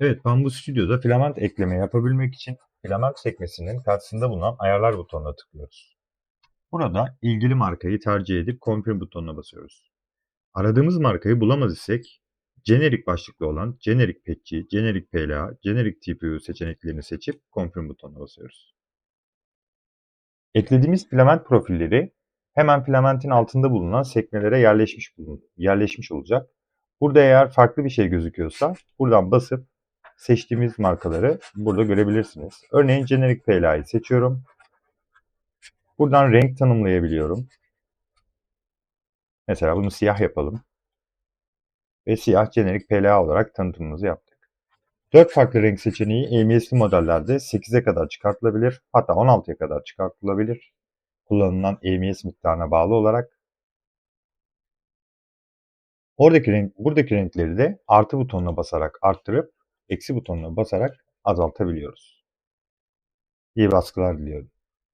Evet, ben bu stüdyoda filament ekleme yapabilmek için filament sekmesinin karşısında bulunan ayarlar butonuna tıklıyoruz. Burada ilgili markayı tercih edip Confirm butonuna basıyoruz. Aradığımız markayı bulamaz isek Generic başlıklı olan Generic Patchy, Generic PLA, Generic TPU seçeneklerini seçip Confirm butonuna basıyoruz. Eklediğimiz filament profilleri hemen filamentin altında bulunan sekmelere yerleşmiş yerleşmiş olacak. Burada eğer farklı bir şey gözüküyorsa buradan basıp seçtiğimiz markaları burada görebilirsiniz. Örneğin Generic PLA'yı seçiyorum. Buradan renk tanımlayabiliyorum. Mesela bunu siyah yapalım. Ve siyah Generic PLA olarak tanıtımımızı yaptık. 4 farklı renk seçeneği AMS'li modellerde 8'e kadar çıkartılabilir. Hatta 16'ya kadar çıkartılabilir. Kullanılan AMS miktarına bağlı olarak. Oradaki renk, buradaki renkleri de artı butonuna basarak arttırıp eksi butonuna basarak azaltabiliyoruz. İyi baskılar diliyorum.